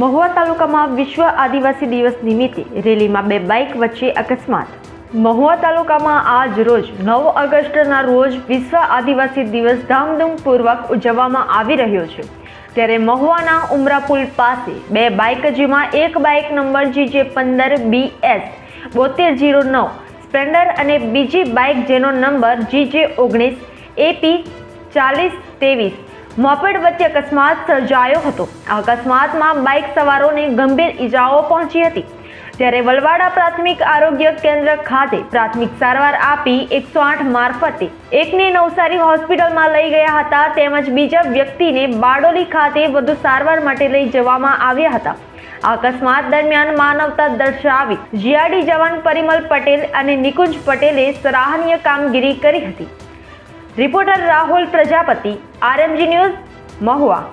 મહુવા તાલુકામાં વિશ્વ આદિવાસી દિવસ નિમિત્તે રેલીમાં બે બાઇક વચ્ચે અકસ્માત. મહુવા તાલુકામાં આજ રોજ નવ ઓગસ્ટના રોજ વિશ્વ આદિવાસી દિવસ ધામધૂમપૂર્વક ઉજવવામાં આવી રહ્યો છે. ત્યારે મહુવાના ઉમરા પુલ પાસે બે બાઇક જેમાં એક બાઇક નંબર જીજે પંદર બી એસ બોતેર જીરો નવ, સ્પ્લેન્ડર અને બીજી બાઇક જેનો નંબર જીજે ઓગણીસ, એપી ચાલીસ, ત્રેવીસ મોપેડ વચ્ચે અકસ્માત સર્જાયો હતો. આ અકસ્માતમાં બાઇક સવારોને ગંભીર ઈજાઓ પહોંચી હતી. ત્યારે વલવાડા પ્રાથમિક આરોગ્ય કેન્દ્ર ખાતે પ્રાથમિક સારવાર આપી એકસો આઠ મારફતે એકને નવસારી હોસ્પિટલમાં લઈ ગયા હતા તેમજ બીજા વ્યક્તિને બારડોલી ખાતે વધુ સારવાર માટે લઈ જવામાં આવ્યા હતા. અકસ્માત દરમિયાન માનવતા દર્શાવી જીઆરડી જવાન પરિમલ પટેલ અને નિકુંજ પટેલે સરાહનીય કામગીરી કરી હતી. Reporter Rahul Prajapati RMG news Mahuva.